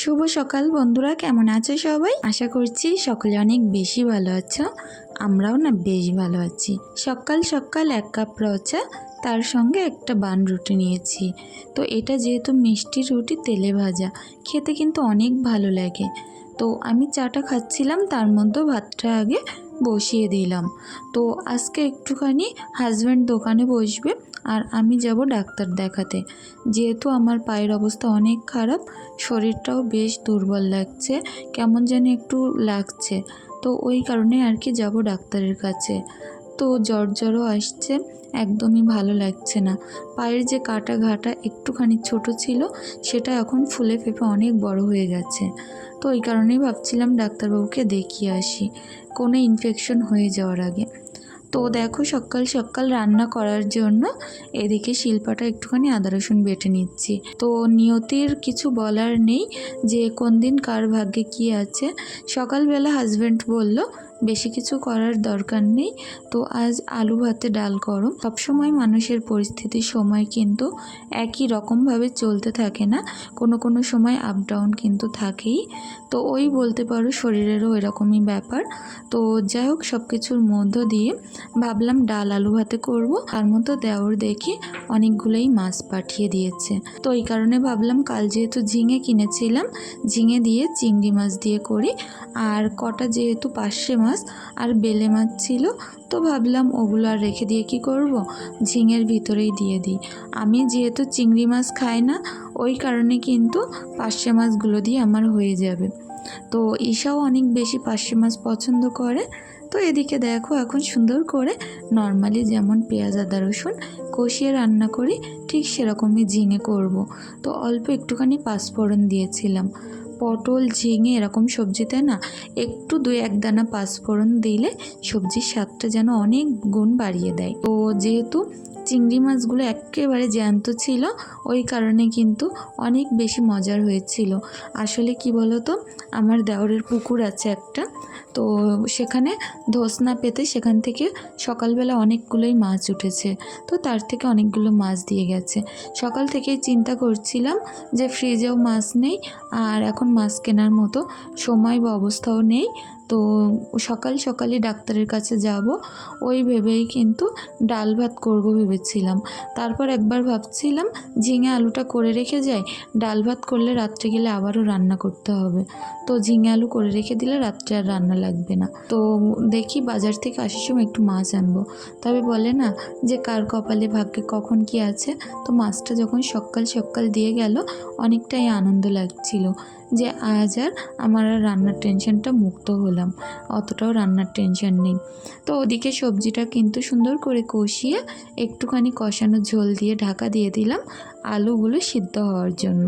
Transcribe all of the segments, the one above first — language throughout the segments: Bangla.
শুভ সকাল বন্ধুরা, কেমন আছো সবাই? আশা করছি সকলে অনেক বেশি ভালো আছো, আমরাও না বেশ ভালো আছি। সকাল সকাল এক কাপ রচা, তার সঙ্গে একটা বান রুটি নিয়েছি। তো এটা যেহেতু মিষ্টি রুটি, তেলে ভাজা, খেতে কিন্তু অনেক ভালো লাগে। তো আমি চাটা খাচ্ছিলাম, তার মধ্যেও ভাতটা আগে বসিয়ে দিলাম। তো আজকে একটুখানি হাজব্যান্ড দোকানে বসবে আর আমি যাব ডাক্তার দেখাতে। যেহেতু আমার পায়ের অবস্থা অনেক খারাপ, শরীরটাও বেশ দুর্বল লাগছে, কেমন যেন একটু লাগছে। তো ওই কারণে আর কি যাব ডাক্তারের কাছে। তো জ্বর জ্বরও আসছে, একদমই ভালো লাগছে না। পায়ের যে কাটা ঘাটা একটুখানি ছোট ছিল, সেটা এখন ফুলে ফেপে অনেক বড় হয়ে গেছে। তো ওই কারণেই ভাবছিলাম ডাক্তারবাবুকে দেখিয়ে আসি, কোনো ইনফেকশন হয়ে যাওয়ার আগে। তো দেখো সকাল সকাল রান্না করার জন্য এদিকে শিল্পাটা একটুখানি আদা রসুন বেটে নিচ্ছি। তো নিয়তির কিছু বলার নেই যে কোন দিন কার ভাগ্যে কি আছে। সকালবেলা হাজব্যান্ড বলল বেশি কিছু করার দরকার নেই। তো আজ আলু ভাতে ডাল করো সবসময় মানুষের পরিস্থিতির সময় কিন্তু একই রকমভাবে চলতে থাকে না। কোনো কোনো সময় আপ ডাউন কিন্তু থাকেই। তো ওই বলতে পারো শরীরেরও এরকমই ব্যাপার। তো যাই হোক সব কিছুর মধ্য দিয়ে ভাবলাম ডাল আলু ভাতে করব। তার মতো দেওর দেখি অনেকগুলোই মাছ পাঠিয়ে দিয়েছে। তো এই কারণে ভাবলাম কাল যেহেতু ঝিঙে কিনেছিলাম, ঝিঙে দিয়ে চিংড়ি মাছ দিয়ে করি। আর কটা যেহেতু পার্শে মাছ আর বেলে মাছ ছিল, তো ভাবলাম ওগুলো আর রেখে দিয়ে কি করব? ঝিঙের ভিতরেই দিয়ে দিই। আমি যেহেতু চিংড়ি মাছ খাই না, ওই কারণে কিন্তু পার্শে মাছগুলো দিয়ে আমার হয়ে যাবে। তো ঈশাও অনেক বেশি পার্শে মাছ পছন্দ করে। তো এদিকে দেখো এখন সুন্দর করে নর্মালি যেমন পেঁয়াজ, আদা, রসুন কষিয়ে রান্না করি, ঠিক সেরকমই ঝিঙে করব। তো অল্প একটুখানি পাঁচফোড়ন দিয়েছিলাম। পটল ঝিঙে এরকম সবজিতে না? একটু দুই এক দানা পাঁচফোড়ন দিলে সবজির স্বাদটা যেন অনেক গুণ বাড়িয়ে দেয়। তো যেহেতু চিংড়ি মাছগুলো একেবারে জ্যান্ত ছিল, ওই কারণে কিন্তু অনেক বেশি মজার হয়েছিল। আসলে কি বলতো, আমার দেওরের পুকুর আছে একটা, তো সেখানে ধোস না পেতে সেখান থেকে সকালবেলা অনেকগুলোই মাছ উঠেছে, তো তার থেকে অনেকগুলো মাছ দিয়ে গেছে। সকাল থেকেই চিন্তা করছিলাম যে ফ্রিজেও মাছ নেই, আর এখন মাছ কেনার মতো সময় বা অবস্থাও নেই তো সকাল সকালই ডাক্তারের কাছে যাব। ওই ভেবেই কিন্তু ডাল ভাত করব ভেবেছিলাম। তারপর একবার ভাবছিলাম, ঝিঙে আলুটা করে রেখে যাই, ডাল ভাত করলে রাত্রে গেলে আবারও রান্না করতে হবে। তো ঝিঙে আলু করে রেখে দিলে রাত্রে আর রান্না লাগবে না। তো দেখি বাজার থেকে আসার সময় একটু মাছ আনব। তবে বলে না যে, কার কপালে ভাগ্যে কখন কি আছে? তো মাছটা যখন সকাল সকাল দিয়ে গেল, অনেকটাই আনন্দ লাগছিল। যে আজ আর আমার আর রান্নার টেনশনটা মুক্ত হলাম, অতটাও রান্নার টেনশন নেই। তো ওদিকে সবজিটা কিন্তু সুন্দর করে কষিয়ে একটুখানি কষানো ঝোল দিয়ে ঢাকা দিয়ে দিলাম আলুগুলো সিদ্ধ হওয়ার জন্য।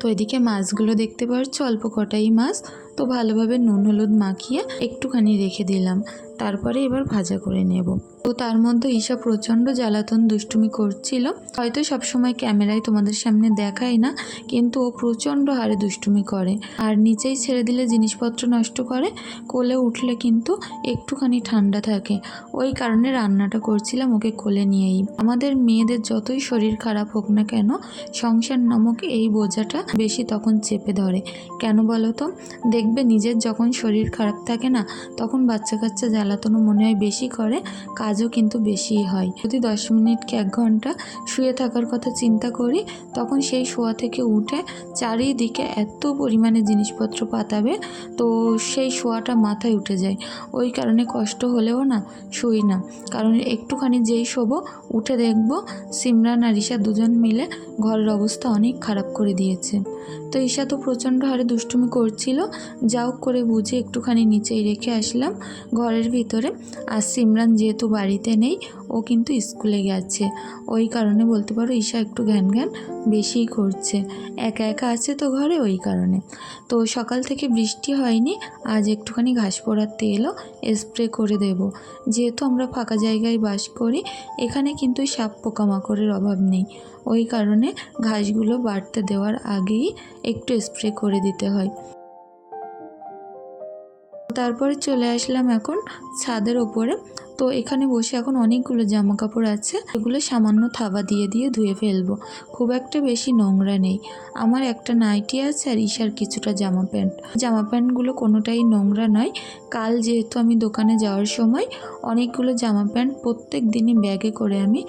তো এদিকে মাছগুলো দেখতে পাচ্ছ অল্প কটাই মাছ। তো ভালোভাবে নুন, হলুদ মাখিয়ে একটুখানি রেখে দিলাম। তারপরে এবার ভাজা করে নেব। তো তার মধ্যে ঈশা প্রচণ্ড জ্বালাতন দুষ্টুমি করছিল। হয়তো সবসময় ক্যামেরায় তোমাদের সামনে দেখায় না, কিন্তু ও প্রচণ্ড হারে দুষ্টুমি করে। আর নিচেই ছেড়ে দিলে জিনিসপত্র নষ্ট করে, কোলে উঠলে কিন্তু একটুখানি ঠান্ডা থাকে। ওই কারণে রান্নাটা করছিলাম ওকে কোলে নিয়েই। আমাদের মেয়েদের যতই শরীর খারাপ হোক না কেন, সংসার নামক এই বোঝাটা বেশি তখন চেপে ধরে। কেন বলো তো? দেখবে নিজের যখন শরীর খারাপ থাকে না, তখন বাচ্চা কাচ্চা জ্বালাতনও মনে হয় বেশি করে, কাজও কিন্তু বেশি হয়। যদি দশ মিনিট কি এক ঘণ্টা শুয়ে থাকার কথা চিন্তা করি, তখন সেই শোয়া থেকে উঠে চারিদিকে এত পরিমাণে জিনিসপত্র পাতাবে, তো সেই শোয়াটা মাথায় উঠে যায়। ওই কারণে কষ্ট হলেও না, শুই না। কারণ একটুখানি যেই শোবো, উঠে দেখব সিমরান আর ঈশা দুজন মিলে ঘরের অবস্থা অনেক খারাপ করে দিয়েছে। তো ঈশা তো প্রচণ্ড হারে দুষ্টুমি করছিল যাও করে বুঝে একটুখানি নিচেই রেখে আসলাম। ঘরের ভিতরে। আর সিমরান যেহেতু বাড়িতে নেই, ও কিন্তু স্কুলে গেছে। ওই কারণে বলতে পারো ঈশা একটু ঘ্যান ঘ্যান বেশিই করছে একা একা আছে তো ঘরে ওই কারণে। তো সকাল থেকে বৃষ্টি হয়নি, আজ একটুখানি ঘাস পোড়ার তেলও স্প্রে করে দেব। যেহেতু আমরা ফাঁকা জায়গায় বাস করি, এখানে কিন্তু সাপ পোকামাকড়ের অভাব নেই। ওই কারণে ঘাসগুলো বাড়তে দেওয়ার আগেই একটু স্প্রে করে দিতে হয়। তারপরে চলে আসলাম এখন ছাদের ওপরে। তো এখানে বসে এখন অনেকগুলো জামা কাপড় আছে। এগুলো সামান্য থাবা দিয়ে দিয়ে ধুয়ে ফেলব। খুব একটা বেশি নোংরা নেই। আমার একটা নাইটি আছে আর ঈশার কিছুটা জামা প্যান্ট। জামা প্যান্টগুলো কোনোটাই নোংরা নয়। কাল যেহেতু আমি দোকানে যাওয়ার সময় অনেকগুলো জামা প্যান্ট প্রত্যেক দিনই ব্যাগে করে আমি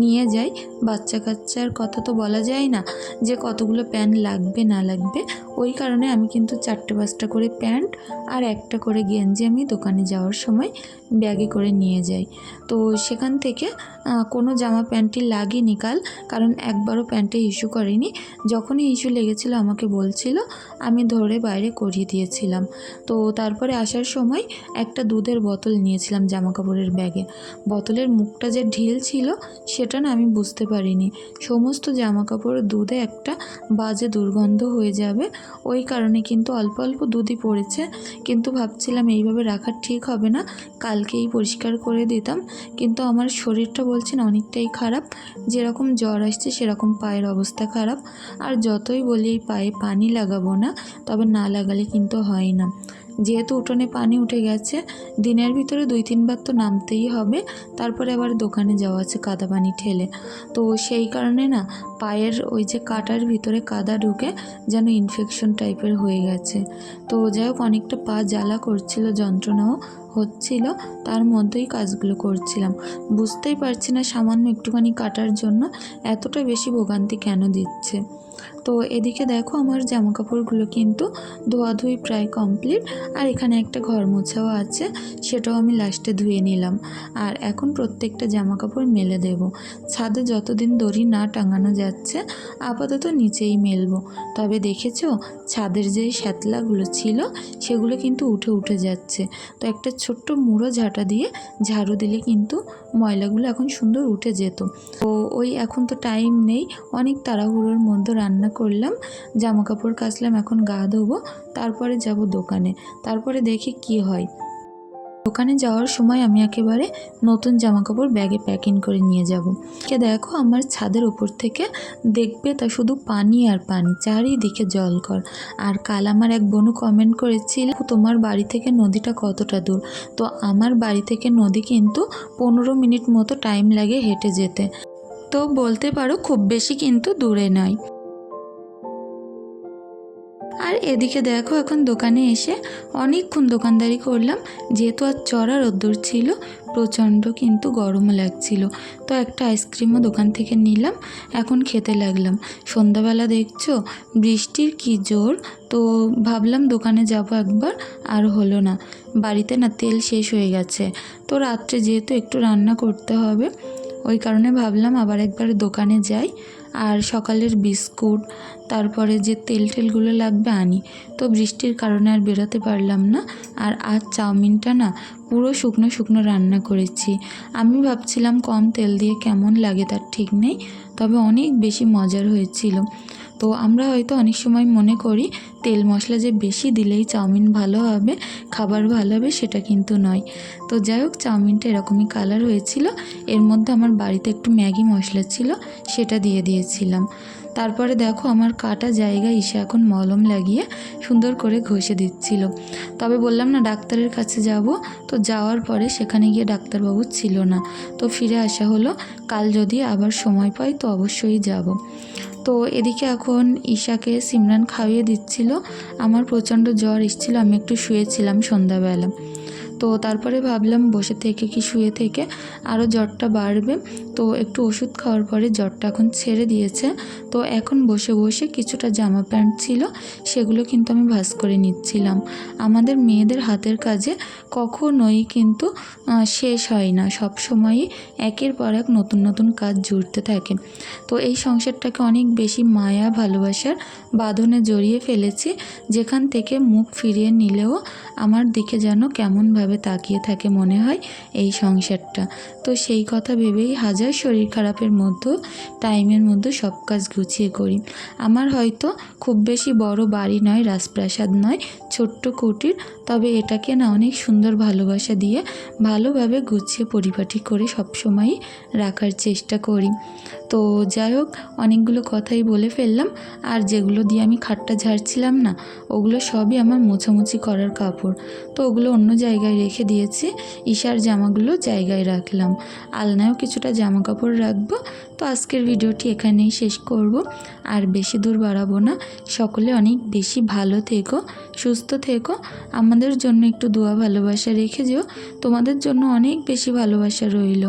নিয়ে যাই। বাচ্চা কাচ্চার কথা তো বলা যায় না যে কতগুলো প্যান্ট লাগবে, না লাগবে। ওই কারণে আমি কিন্তু চারটে পাঁচটা করে প্যান্ট আর একটা করে গেঞ্জি আমি দোকানে যাওয়ার সময় ব্যাগে করে নিয়ে যাই। তো সেখান থেকে কোনো জামা প্যান্টই লাগেনি কাল, কারণ একবারও প্যান্টে ইস্যু করেনি। যখনই ইস্যু লেগেছিল আমাকে বলছিল, আমি ধরে বাইরে করিয়ে দিয়েছিলাম। তো তারপরে আসার সময় একটা দুধের বোতল নিয়েছিলাম জামা কাপড়ের ব্যাগে। বোতলের মুখটা যে ঢিল ছিল, সেটা না আমি বুঝতে পারিনি। সমস্ত জামা কাপড় দুধে একটা বাজে দুর্গন্ধ হয়ে যাবে। ওই কারণে কিন্তু অল্প অল্প দুধই পড়েছে। কিন্তু ভাবছিলাম এইভাবে রাখা ঠিক হবে না। কালকেই পরিষ্কার করে দিতাম, কিন্তু আমার শরীরটা বলছেন অনেকটাই খারাপ। যেরকম জ্বর আসছে, সেরকম পায়ের অবস্থা খারাপ। আর যতই বলি এই পায়ে পানি লাগাবো না, তবে না লাগালে কিন্তু হয় না। যেহেতু উঠোনে পানি উঠে গেছে, দিনের ভিতরে দুই তিনবার তো নামতেই হবে, তারপরে আবার দোকানে যাওয়া আছে কাদা পানি ঠেলে। তো সেই কারণে না পায়ের ওই যে কাটার ভিতরে কাদা ঢুকে যেন ইনফেকশন টাইপের হয়ে গেছে। তো যাই হোক, অনেকটা পা জ্বালা করছিল, যন্ত্রণাও হচ্ছিল, তার মধ্যেই কাজগুলো করছিলাম। বুঝতেই পারছি না সামান্য একটুখানি কাটার জন্য এতটা বেশি ভোগান্তি কেন দিচ্ছে। তো এদিকে দেখো আমার জামা কাপড়গুলো কিন্তু ধোয়াধুয়ি প্রায় কমপ্লিট আর এখানে একটা ঘর মোছাও আছে, সেটাও আমি লাস্টে ধুয়ে নিলাম। আর এখন প্রত্যেকটা জামা কাপড় মেলে দেব। ছাদে যতদিন দড়ি না টাঙানো যাচ্ছে, আপাতত নিচেই মেলবো। তবে দেখেছ, ছাদের যে শ্যাতলাগুলো ছিল, সেগুলো কিন্তু উঠে উঠে যাচ্ছে। তো একটা ছোট্ট মুড়ো ঝাঁটা দিয়ে ঝাড়ু দিলে কিন্তু ময়লাগুলো এখন সুন্দর উঠে যেত। তো ওই এখন তো টাইম নেই, অনেক তাড়াহুড়োর মধ্যে রান্না করলাম। জামা কাপড় কাচলাম, এখন গা ধোবো, তারপরে যাব দোকানে। তারপরে দেখি কি হয়। দোকানে যাওয়ার সময় আমি একেবারে নতুন জামা কাপড় ব্যাগে প্যাকিং করে নিয়ে যাব। কে দেখো আমার ছাদের উপর থেকে দেখবে তা শুধু পানি আর পানি, চারিদিকে জল কর। আর কাল আমার এক বোনু কমেন্ট করেছিল, তোমার বাড়ি থেকে নদীটা কতটা দূর? তো আমার বাড়ি থেকে নদী কিন্তু পনেরো মিনিট মতো টাইম লাগে হেঁটে যেতে। তো বলতে পারো খুব বেশি কিন্তু দূরে নয়। আর এদিকে দেখো এখন দোকানে এসে অনেকক্ষণ দোকানদারি করলাম। যেহেতু আর চড়া রোদ্দুর ছিল, প্রচণ্ড কিন্তু গরম লাগছিল। তো একটা আইসক্রিমও দোকান থেকে নিলাম, এখন খেতে লাগলাম। সন্ধ্যাবেলা দেখছ, বৃষ্টির কি জোর? তো ভাবলাম দোকানে যাব একবার, আর হলো না। বাড়িতে না তেল শেষ হয়ে গেছে। তো রাত্রে যেহেতু একটু রান্না করতে হবে, ওই কারণে ভাবলাম আবার একবার দোকানে যাই। আর সকালের বিস্কুট, তারপরে যে তেল টেলগুলো লাগবে আনি। তো বৃষ্টির কারণে আর বেরোতে পারলাম না। আর আজ চাউমিনটা না পুরো শুকনো শুকনো রান্না করেছি। আমি ভাবছিলাম কম তেল দিয়ে কেমন লাগে তার ঠিক নেই। তবে অনেক বেশি মজার হয়েছিল। তো আমরা হয়তো অনেক সময় মনে করি তেল মশলা যে বেশি দিলেই চাউমিন ভালো হবে, খাবার ভালো হবে সেটা কিন্তু নয়। তো যাই হোক, চাউমিনটা এরকমই কালার হয়েছিল। এর মধ্যে আমার বাড়িতে একটু ম্যাগি মশলা ছিল, সেটা দিয়ে দিয়েছিলাম। তারপরে দেখো আমার কাটা জায়গায় এসে এখন মলম লাগিয়ে সুন্দর করে ঘষে দিচ্ছিল। তবে বললাম না ডাক্তারের কাছে যাব, তো যাওয়ার পরে সেখানে গিয়ে ডাক্তারবাবু ছিল না। তো ফিরে আসা হলো, কাল যদি আবার সময় পাই তো অবশ্যই যাব। তো এদিকে এখন ঈশাকে সিমরান খাইয়ে দিচ্ছিল। আমার প্রচণ্ড জ্বর এসেছিল, আমি একটু শুয়েছিলাম সন্ধ্যাবেলা। তো তারপরে ভাবলাম বসে থেকে কি শুয়ে থেকে আরও জ্বরটা বাড়বে। তো একটু ওষুধ খাওয়ার পরে জ্বরটা এখন ছেড়ে দিয়েছে। তো এখন বসে বসে কিছুটা জামা প্যান্ট ছিল, সেগুলো কিন্তু আমি ভাঁজ করে নিচ্ছিলাম। আমাদের মেয়েদের হাতের কাজে কখনোই কিন্তু শেষ হয় না। সব সময়ই একের পর এক নতুন নতুন কাজ জুড়তে থাকে। তো এই সংসারটাকে অনেক বেশি মায়া, ভালোবাসার বাঁধনে জড়িয়ে ফেলেছি। যেখান থেকে মুখ ফিরিয়ে নিলেও আমার দিকে যেন কেমনভাবে তাকিয়ে থাকে মনে হয় এই সংসারটা। তো সেই কথা ভেবেই হাজার শরীর খারাপের মধ্যেও টাইমের মধ্যে সব কাজ গুছিয়ে করি। আমার হয়তো খুব বেশি বড় বাড়ি নয়, রাজপ্রাসাদ নয়, ছোট্ট কুটির, তবে এটাকে না অনেক সুন্দর ভালোবাসা দিয়ে ভালোভাবে গুছিয়ে পরিপাটি করে সবসময়ই রাখার চেষ্টা করি। তো যাই হোক, অনেকগুলো কথাই বলে ফেললাম, আর যেগুলো দিয়ে আমি খাটটা ঝাড়ছিলাম না, ওগুলো সবই আমার মোছামুছি করার কাপড়। তো ওগুলো অন্য জায়গায় রেখে দিয়েছি। ঈশার জামাগুলো জায়গায় রাখলাম। আলনায়ও কিছুটা জামা কাপড় রাখব। তো আজকের ভিডিওটি এখানেই শেষ করব। আর বেশি দূর বাড়াবো না। সকলে অনেক বেশি ভালো থেকো, সুস্থ থেকো। আমাদের জন্য একটু দোয়া ভালোবাসা রেখে যেও। তোমাদের জন্য অনেক বেশি ভালোবাসা রইল।